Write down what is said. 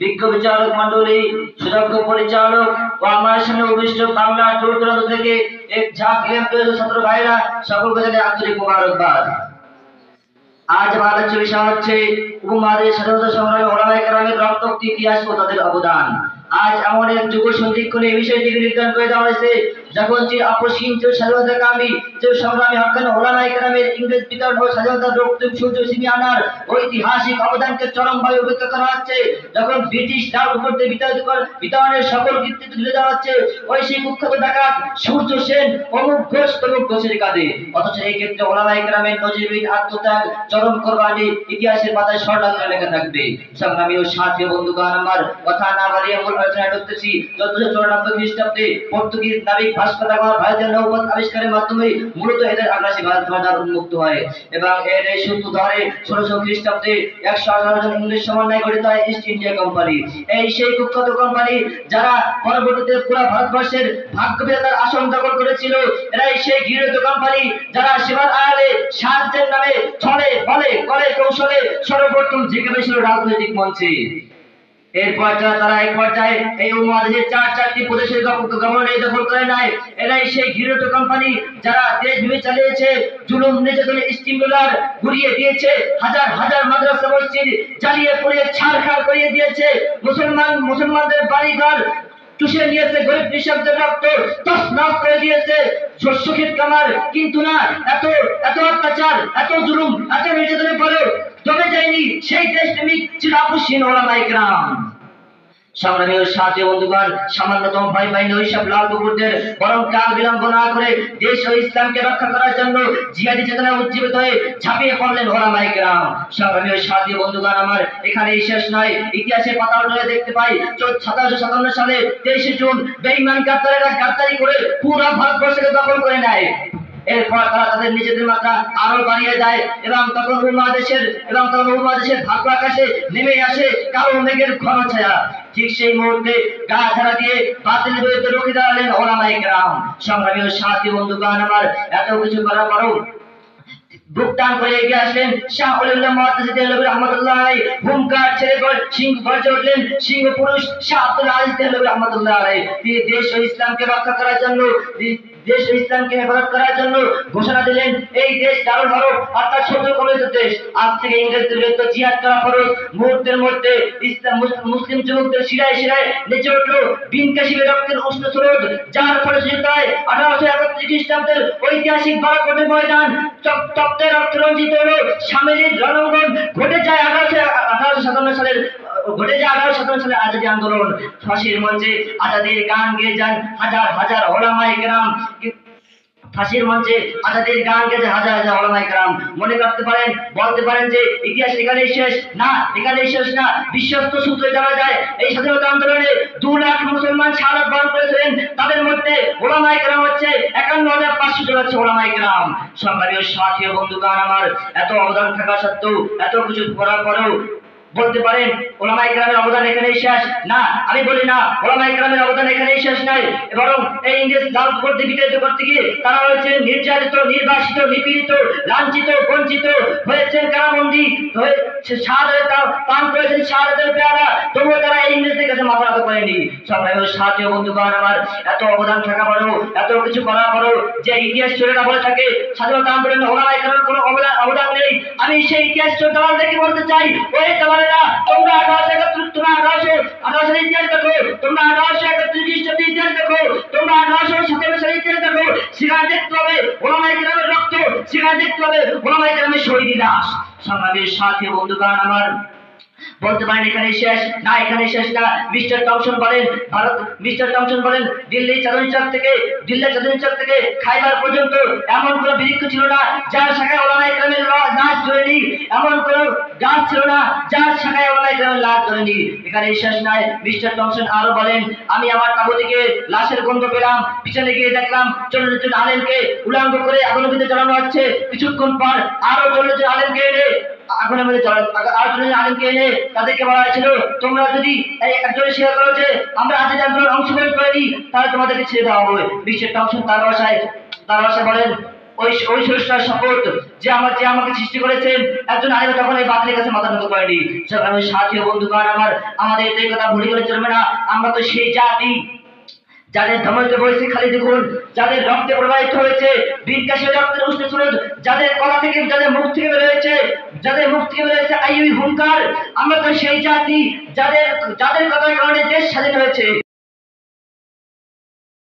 বিজ্ঞ বিচারক মন্ডলী, সুদক্ষ পরিচালক ও আমার সামনে অভিষ্ট বাংলা দূর দূরান্ত থেকে এক ঝাঁক এমপিএস ছাত্র ভাইরা, সকলকে জানাই আন্তরিক মোবারকবাদ। আজ আমার আলোচ্য বিষয় হচ্ছে উপমহাদেশ স্বাধীনতা সংগ্রামে ওলামায়ে কেরামের রক্তাক্ত ইতিহাস ও তাদের অবদান। আজ এক যুগ সন্ধিক্ষণে এই বিষয়টিকে নির্ধারণ করে দেওয়া হয়েছে। যখন যে আপসীম যে স্বাধীনতা কামী যে সংগ্রামী হকান ওলামায়ে কেরামের ইংরেজ বিতরণ ও স্বাধীনতার রক্তম সূর্য ছিনিয়ে আনার ঐতিহাসিক অবদানকে চরমভাবে উপেক্ষা করা হচ্ছে, যখন ব্রিটিশ রাজ করতে বিতাড়িত কর বিতরণের সকল কৃতিত্ব তুলে দেওয়া হচ্ছে, ওই সেই কুখ্যাত ডাকাত সূর্য সেন অমুক ঘোষ তমুক ঘোষের কাঁধে। অথচ এই ক্ষেত্রে ওলামায়ে কেরামের নজিরবিহীন আত্মত্যাগ চরম কোরবানি ইতিহাসের পাতায় স্বর্ণাক্ষরে লেখা থাকবে। সংগ্রামী ও সাথী বন্ধুগণ, আমার কথা না বাড়িয়ে আবিষ্কারের মাধ্যমে মূলত এদের আগ্রাসী উন্মুক্ত হয় এবং এর এই সূত্র ধরে খ্রিস্টাব্দে একশো আঠারো জন সমন্বয় গঠিত হয় ইস্ট ইন্ডিয়া কোম্পানি। এই সেই কুখ্যাত কোম্পানি যারা পরবর্তীতে পুরো ভারতবর্ষের ভাগ্য বিধাতার আসন দখল করেছিল, এরাই সেই কোম্পানি যারা সাহায্যের নামে ছলে, বলে, করে কৌশলে সর্বপ্রথম রাজনৈতিক মঞ্চে। এরপর পর্যায়ে তারা এক পর্যায়ে এই উপমহাদেশের চার চারটি প্রদেশের গভর্নর দখল করে নেয়। এরাই সেই গৃহীত কোম্পানি যারা দেশ ভেবে চালিয়েছে, জুলুম, নির্যাতনের স্টিমুলার ঘুরিয়ে দিয়েছে, হাজার হাজার মাদ্রাসা মসজিদ জ্বালিয়ে পুড়িয়ে ছাড়খাড় করিয়ে দিয়েছে। মুসলমান মুসলমানদের বাড়িঘর চুষে নিয়েছে, গরিব কৃষকদের রক্ত তছনছ করে দিয়েছে। শস্য ক্ষেত কামার কিন্তু না, এত এত অত্যাচার, এত জুলুম, এত নির্যাতনের পরেও জমে যায়নি সেই দেশপ্রেমিক ছিল আপুসীন ওলামাই গ্রাম সংগ্রামী বন্ধুগণ সামান্যতম ভাই ভাই নৈশব লাল কুকুরদের বরং কাল বিলম্ব না করে দেশ ও ইসলামকে রক্ষা করার জন্য জিহাদি চেতনা উজ্জীবিত হয়ে ঝাঁপিয়ে পড়লেন ওলামাই গ্রাম সংগ্রামী ও সাথী বন্ধুগণ আমার এখানে শেষ নয়। ইতিহাসের পাতা উঠলে দেখতে পাই সতেরোশো সাতান্ন সালে তেইশে জুন বেইমান গাদ্দারেরা গাদ্দারি করে পুরো ভারতবর্ষকে দখল করে নেয়। এরপর তারা তাদের নিজেদের মাত্রা আরও বাড়িয়ে দেয় এবং তখন উপমহাদেশের এবং তখন উপমহাদেশের ভাগ্য আকাশে নেমে আসে কালো মেঘের ঘন ছায়া। ঠিক সেই মুহূর্তে গা ছাড়া দিয়ে বাতিল বিরুদ্ধে রুখে দাঁড়ালেন ওলামাই গ্রাম সংগ্রামী সাথী বন্ধুগণ, আমার এত কিছু করার পরও করে এগিয়ে আসলেন ছেড়ে সিংহ উঠলেন সিংহ পুরুষ, শাহ আব্দুল রহমাতুল্লাহ তিনি দেশ ও ইসলামকে রক্ষা করার জন্য দেশ ইসলামকে হেফাজত করার জন্য ঘোষণা দিলেন, এই দেশ দারুল হরফ, অর্থাৎ শত্রু কমিত দেশ। আজ থেকে ইংরেজদের বিরুদ্ধে জিহাদ করা ফরজ। মুহূর্তের মধ্যে ইসলাম মুসলিম যুবকদের শিরায় শিরায় নেচে উঠল বিন কাশিমের রক্তের উষ্ণ স্রোত, যার ফলে সূচিত হয় আঠারোশো একত্রিশ খ্রিস্টাব্দের ঐতিহাসিক বারাকটের ময়দান তপ্তে রক্ত রঞ্জিত হলো সামিলির রণাঙ্গন ঘটে যায় আঠারোশো আঠারোশো সাতান্ন সালের ঘটে যায় আঠারোশো সাতান্ন সালের আজাদী আন্দোলন। ফাঁসির মঞ্চে আজাদির গান গেয়ে যান হাজার হাজার ওলামাই গ্রাম ফাঁসির মঞ্চে আজাদের গান গেছে হাজার হাজার ওলামাই গ্রাম মনে করতে পারেন, বলতে পারেন যে ইতিহাস এখানেই শেষ। না, এখানেই শেষ না। বিশ্বস্ত সূত্রে জানা যায়, এই স্বাধীনতা আন্দোলনে দু লাখ মুসলমান শাহাদ বরণ করেছিলেন। তাদের মধ্যে ওলামাই সাথী বন্ধুগান আমার এত অবদান থাকা সত্ত্বেও, এত কিছু করার পরেও বলতে পারেন ওলামাই গ্রামের অবদান এখানেই শেষ? না, আমি বলি না ওলামাই গ্রামের অবদান এখানেই শেষ নাই। বরং এই ইংরেজ লাল করতে বিতাড়িত করতে গিয়ে তারা হয়েছে নির্যাতিত, নির্বাসিত, নিপীড়িত, লাঞ্ছিত কারাবন্দি হয়েছে শাহাদাত পান করেছেন শাহাদাতের পেয়ারা। তবুও তারা ইংরেজদের কাছে মাথা নত করেনি। সবাই সাথী ও বন্ধুগণ, আমার এত অবদান থাকা পরেও, এত কিছু করার পরেও যে ইতিহাস বলে থাকে, স্বাধীনতা আন্দোলনে কোনো অবদান নেই। আমি সেই ইতিহাস চোর বলতে চাই, ওই দালালেরা, তোমরা আঠারোশো একাত্তর তোমরা আঠারোশো দেখো, তোমরা আঠারোশো একাত্তর সেখানে দেখতে হবে ওলামাই গ্রামের রক্ত সেখানে দেখতে হবে ওলামাই গ্রামের শহীদ দাস। সমাজের সাথে বন্ধুগান আমার বলতে পারেন এখানে শেষ। না এখানে শেষ না। মিস্টার টমসন বলেন, ভারত, মিস্টার টমসন বলেন, দিল্লি চাঁদনী চক থেকে, দিল্লি চাঁদনী চক থেকে খাইবার পর্যন্ত এমন কোনো বৃক্ষ ছিল না, যার শাখায় ওলামাই গ্রামের নাচ ধরেনি। এমন কোনো গাছ ছিল না, যার শাখায় ওলামাই গ্রামের লাশ ধরেনি। এখানে শেষ নাই। মিস্টার টমসন আরও বলেন, আমি আমার তাবু থেকে লাশের গন্ধ পেলাম, পিছনে গিয়ে দেখলাম চল্লিশ জন আলেমকে উলাঙ্গ করে আগুনবিতে চালানো হচ্ছে। কিছুক্ষণ পর আরও চল্লিশ জন আলেমকে এনে আগুনের মধ্যে এনে তাদেরকে বলা হয়েছিল, তোমরা যদি একজনের স্বীকার করো যে আমরা আন্দোলন অংশগ্রহণ তাহলে তোমাদেরকে ছেড়ে দেওয়া হবে। বিশ্বের টমসন তার তার বলেন, ওই ওই যে আমার যে আমাকে সৃষ্টি করেছেন, একজন আগে তখন এই বাতিলের কাছে মাথা নত করেনি ওই সাথী বন্ধুগণ, আমার আমাদের এই কথা ভুলে গেলে চলবে না। আমরা তো সেই জাতি যাদের ধমকে বলেছে, খালি দেখুন, যাদের রক্তে প্রবাহিত হয়েছে বিকাশের রক্তের উষ্ণ সুরজ যাদের কলা থেকে, যাদের মুখ থেকে বেরোয়েছে যাদের মুখ থেকে বেরোয়েছে আইয়ুই হুঙ্কার, আমরা তো সেই জাতি, যাদের যাদের কথার কারণে দেশ স্বাধীন হয়েছে।